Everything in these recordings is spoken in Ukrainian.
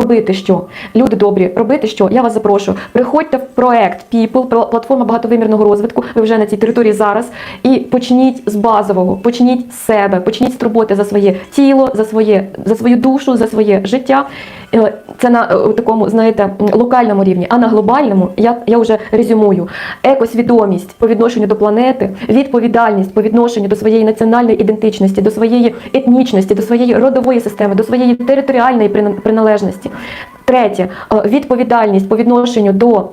робити що? Люди добрі, робити що? Я вас запрошую. Приходьте в проект People, пл- платформа багатовимірного розвитку. Ви вже на цій території зараз. І почніть з базового, почніть з себе, почніть з турботи за своє тіло, за своє, за свою душу, за своє життя. Е, Це на е, такому, знаєте, локальному рівні, а на глобальному я, я вже резюмую. Екосвідомість по відношенню до планети, відповідальність по відношенню до своєї національної ідентичності, до своєї етнічності, до своєї родової системи, до своєї територіальної прина- приналежності. Третє е, відповідальність по відношенню до.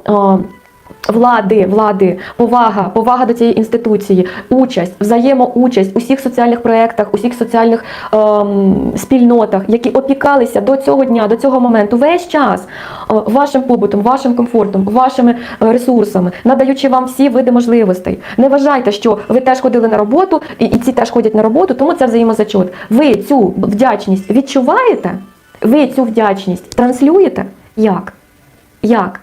Влади, влади, повага, повага до цієї інституції, участь, взаємоучасть у всіх соціальних проєктах, усіх соціальних ем, спільнотах, які опікалися до цього дня, до цього моменту, весь час е, вашим побутом, вашим комфортом, вашими е, ресурсами, надаючи вам всі види можливостей. Не вважайте, що ви теж ходили на роботу, і, і ці теж ходять на роботу, тому це взаємозачот. Ви цю вдячність відчуваєте? Ви цю вдячність транслюєте? Як? Як?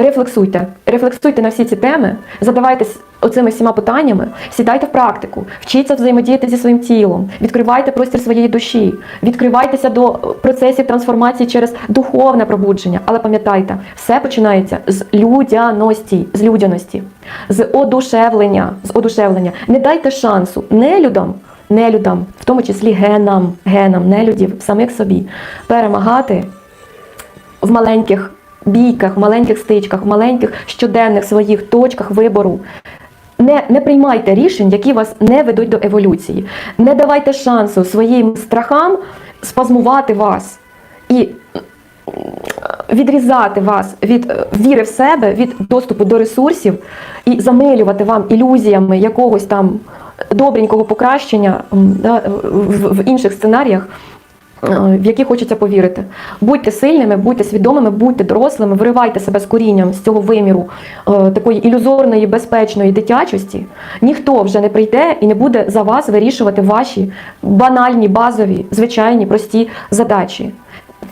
Рефлексуйте, рефлексуйте на всі ці теми, задавайтесь оцими всіма питаннями, сідайте в практику, вчіться взаємодіяти зі своїм тілом, відкривайте простір своєї душі, відкривайтеся до процесів трансформації через духовне пробудження. Але пам'ятайте, все починається з людяності, з людяності, з одушевлення, з одушевлення. Не дайте шансу нелюдам, нелюдам, в тому числі генам, генам, нелюдів, самих собі, перемагати в маленьких бійках, маленьких стичках, маленьких щоденних своїх точках вибору. Не, не приймайте рішень, які вас не ведуть до еволюції. Не давайте шансу своїм страхам спазмувати вас і відрізати вас від е, віри в себе, від доступу до ресурсів і замилювати вам ілюзіями якогось там добренького покращення да, в, в інших сценаріях в які хочеться повірити. Будьте сильними, будьте свідомими, будьте дорослими, виривайте себе з корінням з цього виміру е, такої ілюзорної, безпечної дитячості. Ніхто вже не прийде і не буде за вас вирішувати ваші банальні, базові, звичайні, прості задачі.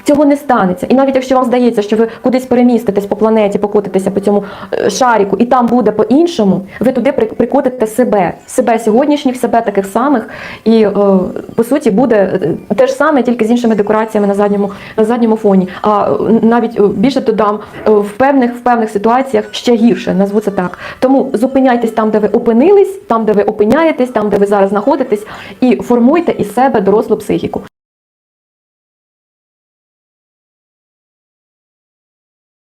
Цього не станеться. І навіть якщо вам здається, що ви кудись переміститесь по планеті, покотитеся по цьому е, шаріку, і там буде по-іншому, ви туди прикотите себе, себе сьогоднішніх, себе таких самих, і е, по суті буде е, те ж саме, тільки з іншими декораціями на задньому, на задньому фоні. А навіть більше додам в певних в певних ситуаціях ще гірше, назву це так. Тому зупиняйтесь там, де ви опинились, там, де ви опиняєтесь, там, де ви зараз знаходитесь, і формуйте із себе дорослу психіку.